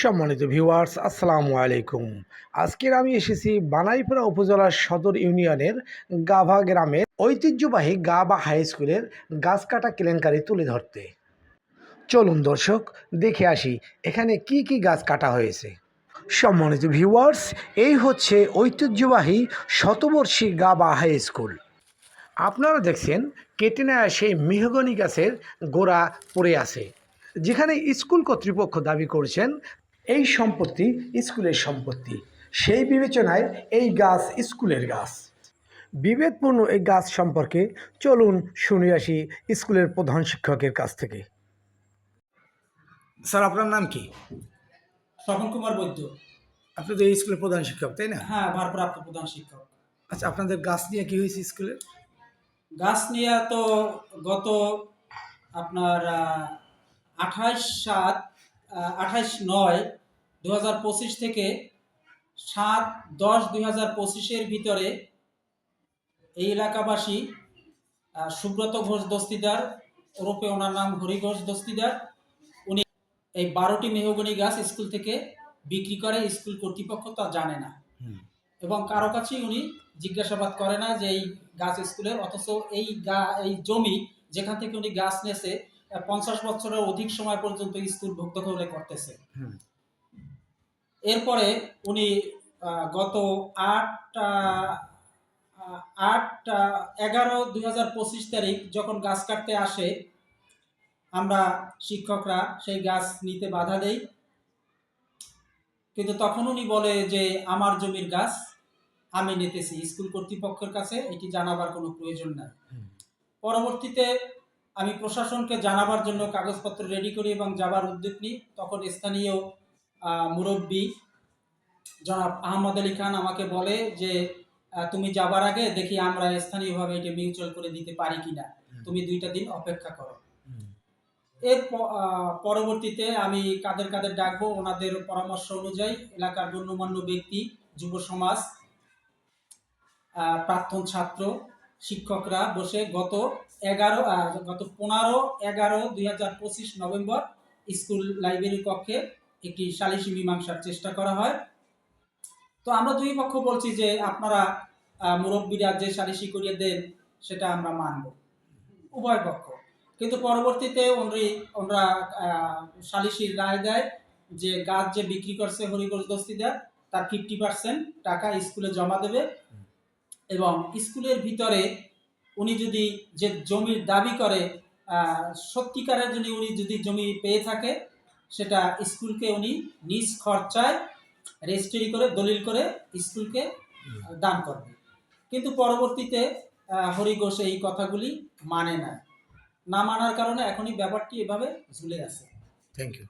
সম্মানিত ভিউয়ার্স, আসসালামু আলাইকুম। আজকের আমি এসেছি বানাইপুরা উপজেলার সদর ইউনিয়নের গাভা গ্রামের ঐতিহ্যবাহী গাভা হাই স্কুলের গাছ কাটা কেলেঙ্কারি তুলে ধরতে। চলুন দর্শক, দেখে আসি এখানে কি কি গাছ কাটা হয়েছে। সম্মানিত ভিউয়ার্স, এই হচ্ছে ঐতিহ্যবাহী শতবর্ষী গাবা হাই স্কুল। আপনারা দেখছেন, কেটে নেওয়া সেই মেহগনি গাছের গোড়া পড়ে আছে, যেখানে স্কুল কর্তৃপক্ষ দাবি করছেন এই সম্পত্তি স্কুলের সম্পত্তি। সেই বিবেচনায় এই গাছ স্কুলের গাছ। বিবেকপূর্ণ এই গাছ সম্পর্কে চলুন শুনে আসি স্কুলের প্রধান শিক্ষকের কাছ থেকে। স্যার আপনার নাম কি? স্বপন কুমার বৈদ্য। আপনি তো এই স্কুলের প্রধান শিক্ষক তাই না? হ্যাঁ ভারপ্রাপ্ত প্রধান শিক্ষক। আচ্ছা আপনাদের গাছ নিয়ে কি হয়েছে স্কুলে? গাছ নিয়ে তো গত আপনার আঠাশ সাত আঠাশ নয় দু হাজার পঁচিশ থেকে সাত দশ দুই হাজার পঁচিশের ভিতরে এই এলাকাবাসী সুব্রত ঘোষ দস্তিদার ওরফে ওনার নাম হরি ঘোষ দস্তিদার। উনি এই বারোটি মেহগনি গাছ স্কুল থেকে বিক্রি করে স্কুল কর্তৃপক্ষ তা জানে না। এবং কারও কাছেই উনি জিজ্ঞাসাবাদ করে না যে এই গাছ স্কুলের অথচ এই গা এই জমি যেখান থেকে উনি গাছ নেছে পঞ্চাশ বছরের অধিক সময় পর্যন্ত স্কুল ভুক্ত করে করতেছে। এরপরে উনি গত আট আট এগারো দুই হাজার পঁচিশ তারিখ যখন গাছ কাটতে আসে আমরা শিক্ষকরা সেই গাছ নিতে বাধা দেই। কিন্তু তখন উনি বলে যে আমার জমির গাছ আমি নিতেছি স্কুল কর্তৃপক্ষের কাছে এটি জানাবার কোনো প্রয়োজন নাই। পরবর্তীতে আমি প্রশাসনকে জানাবার জন্য কাগজপত্র রেডি করি এবং যাবার উদ্যোগ নিই। তখন স্থানীয় মুরব্বী জনাব আহমদ আলী খান আমাকে বলে যে তুমি যাবার আগে দেখি আমরা স্থানীয়ভাবে এটা মিউচুয়াল করে দিতে পারি কিনা। তুমি দুইটা দিন অপেক্ষা করো। এর পরবর্তীতে আমি কাদের কাদের ডাকবো ওনাদের পরামর্শ অনুযায়ী এলাকার গণ্যমান্য ব্যক্তি যুব সমাজ আহ, প্রাক্তন ছাত্র শিক্ষকরা বসে গত এগারো গত পনেরো এগারো দুই নভেম্বর স্কুল লাইব্রেরি কক্ষে একটি সালিসি মীমাংসার চেষ্টা করা হয়। তো আমরা দুই পক্ষ বলছি যে আপনারা মুরব্বীরা যে সালিসি করিয়ে দেন সেটা আমরা মানব। উভয় পক্ষ। কিন্তু পরবর্তীতে ওনারা আহ, সালিসির রায় দেয় যে গাছ যে বিক্রি করছে হরিঘোষ দস্তিদার তার ফিফটি পার্সেন্ট টাকা স্কুলে জমা দেবে। এবং স্কুলের ভিতরে উনি যদি যে জমির দাবি করে আহ, সত্যিকারের জন্য উনি যদি জমি পেয়ে থাকে সেটা স্কুলকে উনি নিজ খরচায় রেজিস্ট্রি করে দলিল করে স্কুলকে দান করবে। কিন্তু পরবর্তীতে হরি ঘোষ এই কথাগুলি মানে না। না মানার কারণে এখনই ব্যাপারটি এভাবে ঝুলে আছে। Thank you.